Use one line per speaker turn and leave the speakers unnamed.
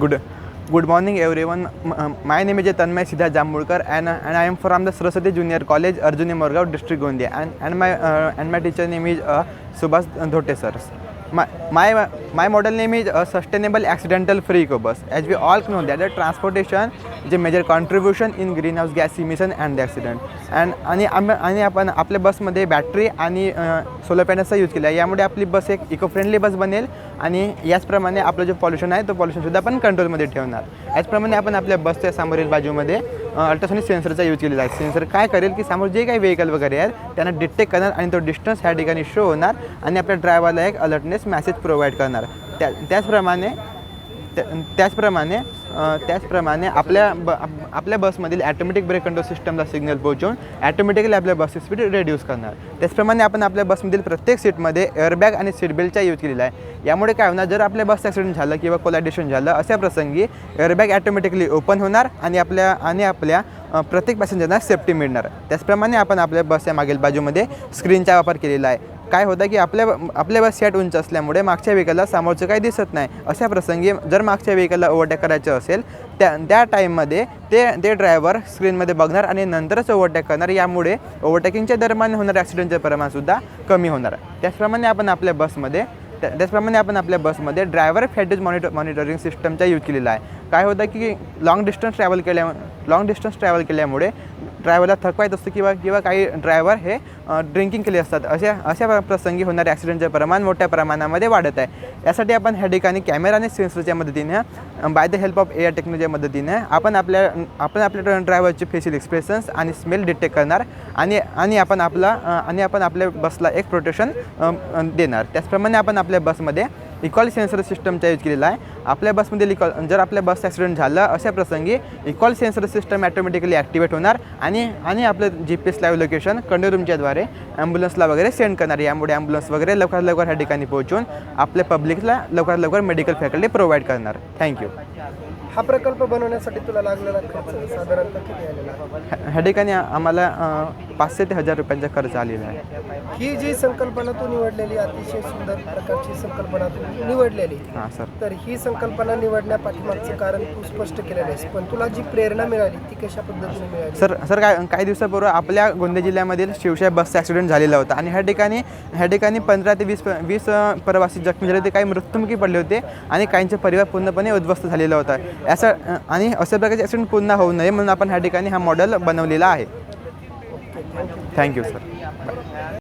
Good morning everyone. Uh, my name is Tanmay Sidha Jamulkar uh, and I am from the Saraswati Junior College, Arjuni Morgaon, District Gondia, uh, and my teacher name is Subhas Dhote sir. My my my name is sustainable accidental free eco bus as we all know that the transportation जे major contribution in green house gas emission and the accident and आणि आणि आपण आपल्या बसमध्ये battery आणि solar पॅनल्सचा use केला यामुळे आपली बस एक इको फ्रेंडली बस बनेल आणि याचप्रमाणे आपलं जो पॉल्युशन आहे तो पॉल्युशनसुद्धा आपण कंट्रोलमध्ये ठेवणार याचप्रमाणे आपण आपल्या बसच्या सामोरी बाजूमध्ये अल्ट्रासोनिक सेन्सरचा यूज केलेला आहे सेन्सर काय करेल की समोर जे काही व्हेकल वगैरे आहेत त्यांना डिटेक्ट करणार आणि तो डिस्टन्स ह्या ठिकाणी शो होणार आणि आपल्या ड्रायव्हरला एक अलर्टनेस मॅसेज प्रोव्हाइड करणार त्या त्याचप्रमाणे त्याचप्रमाणे त्याचप्रमाणे आपल्या ब आपल्या बसमधील ॲटोमॅटिक ब्रेक कंट्रोल सिस्टमला सिग्नल पोहोचवून ॲटोमॅटिकली आपल्या बसची स्पीड रेड्यूस करणार त्याचप्रमाणे आपण आपल्या बसमधील प्रत्येक सीटमध्ये एअरबॅग आणि सीटबेल्टचा यूज केलेला आहे यामुळे काय होणार जर आपल्या बस ॲक्सिडेंट झालं किंवा कोलायडेशन झालं अशा प्रसंगी एअरबॅग ॲटोमॅटिकली ओपन होणार आणि आपल्या आणि आपल्या प्रत्येक पॅसेंजरना सेफ्टी मिळणार त्याचप्रमाणे आपण आपल्या बसच्या मागील बाजूमध्ये स्क्रीनचा वापर केलेला आहे काय होतं की आपल्या आपल्या बस सेट उंच असल्यामुळे मागच्या व्हेकलला समोरचं काही दिसत नाही अशा प्रसंगी जर मागच्या व्हेकलला ओव्हरटेक करायचं असेल त्या त्या टाईममध्ये ते ते ड्रायव्हर स्क्रीनमध्ये बघणार आणि नंतरच ओव्हरटेक करणार यामुळे ओव्हरटेकिंगच्या दरम्यान होणार ॲक्सिडेंटचे प्रमाणसुद्धा कमी होणार त्याचप्रमाणे आपण आपल्या बसमध्ये त्या त्याचप्रमाणे आपण आपल्या बसमध्ये ड्रायव्हर फॅटेज मॉनिटर मॉनिटरिंग सिस्टमचा यूज केलेला आहे काय होतं की लॉंग डिस्टन्स ट्रॅव्हल केल्या लॉंग डिस्टन्स ट्रॅव्हल केल्यामुळे ड्रायव्हरला थकवायत असतो किंवा किंवा काही ड्रायव्हर हे ड्रिंकिंग केले असतात अशा अशा प्रसंगी होणारे ॲक्सिडेंटचे प्रमाण मोठ्या प्रमाणामध्ये वाढत आहे यासाठी आपण ह्या ठिकाणी आणि सेन्सरच्या मदतीने by the help of air टेक्नॉलॉजीच्या मदतीने आपण आपल्या आपण आपल्या ड्रायव्हरचे फेशियल एक्सप्रेशन्स आणि स्मेल डिटेक्ट करणार आणि आणि आपण आपला आणि आपण आपल्या बसला एक प्रोटेक्शन देणार त्याचप्रमाणे आपण आपल्या बसमध्ये इक्वॉल सेन्सर सिस्टमचा यूज केलेला आहे आपल्या बसमध्ये इकॉल जर आपल्या बस ॲक्सिडेंट झालं अशा प्रसंगी ecall sensor system automatically activate होणार आणि आणि आपलं G P S live location control रूमच्याद्वारे ॲम्ब्युलन्सला वगैरे सेंड करणार यामुळे ॲम्ब्युलन्स वगैरे लवकरात लवकर ह्या ठिकाणी पोहोचून आपल्या पब्लिकला लवकरात लवकर मेडिकल फॅकल्टी प्रोव्हाइड करणार थँक्यू
हा प्रकल्प बनवण्यासाठी तुला लागलेला खर्च साधारणतः किती आलेला
ह्या ठिकाणी आम्हाला पाचशे ते हजार रुपयांचा खर्च आलेला आहे
ही जी संकल्पना तू निवडलेली अतिशय सुंदर प्रकारची संकल्पना तू निवडलेली
हां सर
तर ही संकल्पना निवडण्या कारण तू स्पष्ट केलेलं आहेस पण तुला जी प्रेरणा मिळाली ती कशा पद्धतीने मिळाली
सर सर काय काही दिवसापूर्वी आपल्या गोंदिया जिल्ह्यामधील शिवशाही बसचा ॲक्सिडेंट झालेला होता आणि ह्या ठिकाणी ह्या ठिकाणी पंधरा ते वीस वीस प्रवासी जखमी झाले होते काही मृत्युमुखी पडले होते आणि काहींचे परिवार पूर्णपणे उद्ध्वस्त झालेला होता असं आणि अशा प्रकारचे ॲक्सिडेंट पुन्हा होऊ नये म्हणून आपण ह्या ठिकाणी हा मॉडेल बनवलेला आहे थँक्यू सर